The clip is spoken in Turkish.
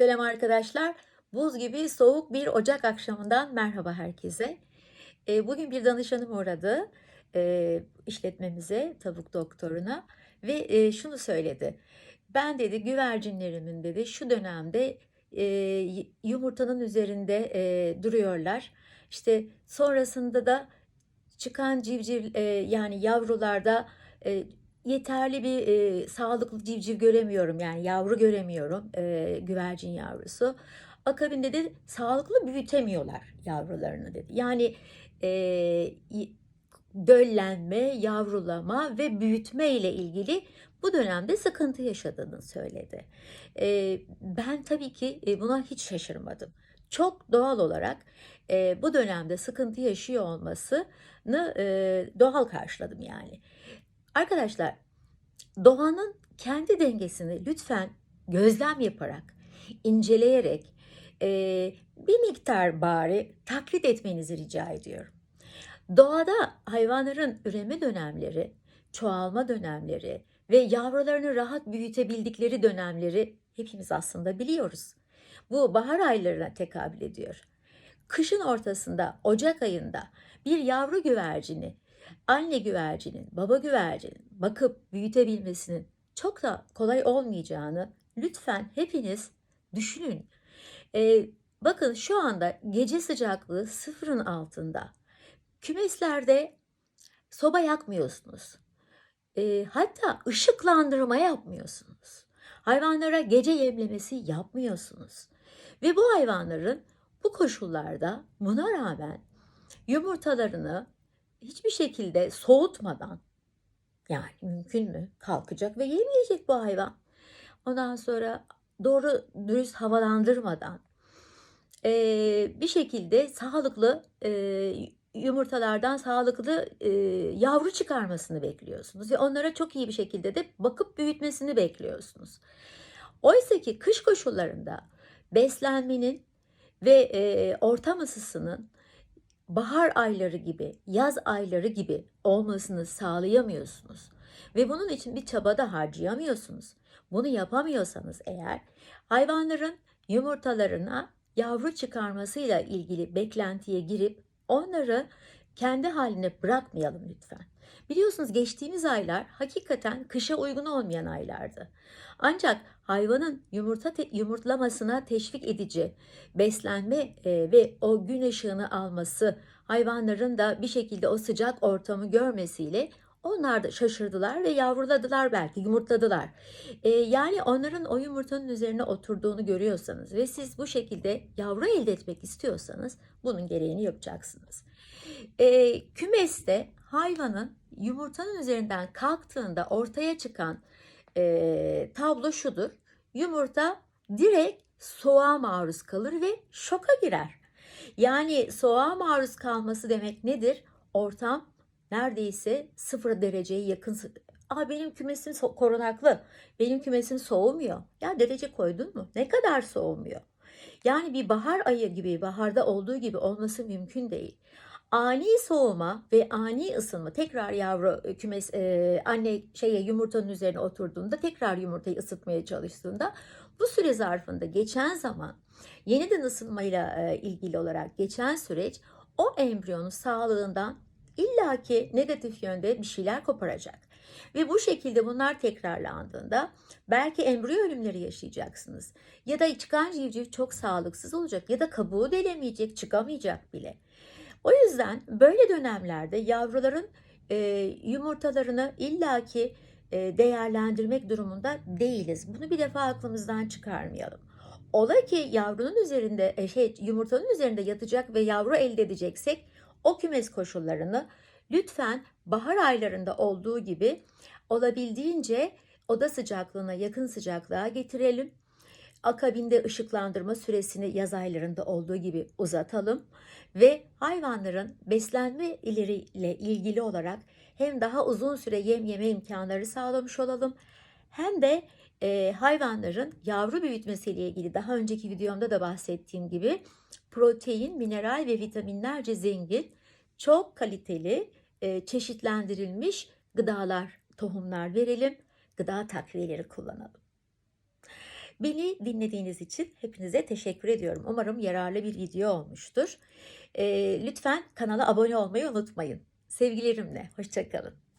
Selam arkadaşlar. Buz gibi soğuk bir Ocak akşamından merhaba herkese. E, bugün bir danışanım uğradı e, işletmemize, tavuk doktoruna ve e, şunu söyledi. Ben dedi güvercinlerimin dedi şu dönemde e, yumurtanın üzerinde duruyorlar. İşte sonrasında da çıkan civciv yani yavrularda yeterli bir e, sağlıklı civciv göremiyorum yani yavru göremiyorum e, güvercin yavrusu. Akabinde de sağlıklı büyütemiyorlar yavrularını dedi. Yani e, döllenme, yavrulama ve büyütme ile ilgili bu dönemde sıkıntı yaşadığını söyledi. E, ben tabii ki buna hiç şaşırmadım. Çok doğal olarak e, bu dönemde sıkıntı yaşıyor olmasını e, doğal karşıladım yani. Arkadaşlar doğanın kendi dengesini lütfen gözlem yaparak, inceleyerek e, bir miktar bari taklit etmenizi rica ediyorum. Doğada hayvanların üreme dönemleri, çoğalma dönemleri ve yavrularını rahat büyütebildikleri dönemleri hepimiz aslında biliyoruz. Bu bahar aylarına tekabül ediyor. Kışın ortasında, Ocak ayında bir yavru güvercini, anne güvercinin, baba güvercinin bakıp büyütebilmesinin çok da kolay olmayacağını lütfen hepiniz düşünün. Ee, bakın şu anda gece sıcaklığı sıfırın altında. Kümeslerde soba yakmıyorsunuz. Ee, hatta ışıklandırma yapmıyorsunuz. Hayvanlara gece yemlemesi yapmıyorsunuz. Ve bu hayvanların bu koşullarda buna rağmen yumurtalarını hiçbir şekilde soğutmadan yani mümkün mü kalkacak ve yemeyecek bu hayvan. Ondan sonra doğru dürüst havalandırmadan eee, bir şekilde sağlıklı eee, yumurtalardan sağlıklı eee, yavru çıkarmasını bekliyorsunuz ve onlara çok iyi bir şekilde de bakıp büyütmesini bekliyorsunuz. Oysa ki kış koşullarında beslenmenin ve eee, ortam ısısının bahar ayları gibi, yaz ayları gibi olmasını sağlayamıyorsunuz. Ve bunun için bir çaba da harcayamıyorsunuz. Bunu yapamıyorsanız eğer hayvanların yumurtalarına yavru çıkarmasıyla ilgili beklentiye girip onları kendi haline bırakmayalım lütfen. Biliyorsunuz geçtiğimiz aylar hakikaten kışa uygun olmayan aylardı. Ancak hayvanın yumurta te- yumurtlamasına teşvik edici beslenme e, ve o gün ışığını alması, hayvanların da bir şekilde o sıcak ortamı görmesiyle onlar da şaşırdılar ve yavruladılar belki, yumurtladılar. E, yani onların o yumurtanın üzerine oturduğunu görüyorsanız ve siz bu şekilde yavru elde etmek istiyorsanız bunun gereğini yapacaksınız. E, kümeste hayvanın yumurtanın üzerinden kalktığında ortaya çıkan e, tablo şudur. Yumurta direkt soğuğa maruz kalır ve şoka girer. Yani soğuğa maruz kalması demek nedir? Ortam neredeyse sıfır dereceye yakın. Aa, benim kümesim so- korunaklı. Benim kümesim soğumuyor. Ya derece koydun mu? Ne kadar soğumuyor? Yani bir bahar ayı gibi, baharda olduğu gibi olması mümkün değil. Ani soğuma ve ani ısınma tekrar yavru e, kümes e, anne şeye yumurtanın üzerine oturduğunda tekrar yumurtayı ısıtmaya çalıştığında bu süre zarfında geçen zaman yeniden ısınmayla e, ilgili olarak geçen süreç o embriyonun sağlığından illaki negatif yönde bir şeyler koparacak. Ve bu şekilde bunlar tekrarlandığında belki embriyo ölümleri yaşayacaksınız. Ya da çıkan civciv çok sağlıksız olacak ya da kabuğu delemeyecek, çıkamayacak bile. O yüzden böyle dönemlerde yavruların e, yumurtalarını illaki e, değerlendirmek durumunda değiliz. Bunu bir defa aklımızdan çıkarmayalım. Ola ki yavrunun üzerinde, e, şey, yumurtanın üzerinde yatacak ve yavru elde edeceksek o kümes koşullarını lütfen bahar aylarında olduğu gibi olabildiğince oda sıcaklığına yakın sıcaklığa getirelim. Akabinde ışıklandırma süresini yaz aylarında olduğu gibi uzatalım ve hayvanların beslenme ileriyle ilgili olarak hem daha uzun süre yem yeme imkanları sağlamış olalım hem de e, hayvanların yavru büyütmesiyle ilgili daha önceki videomda da bahsettiğim gibi protein, mineral ve vitaminlerce zengin çok kaliteli e, çeşitlendirilmiş gıdalar, tohumlar verelim, gıda takviyeleri kullanalım. Beni dinlediğiniz için hepinize teşekkür ediyorum. Umarım yararlı bir video olmuştur. Ee, lütfen kanala abone olmayı unutmayın. Sevgilerimle, hoşça kalın.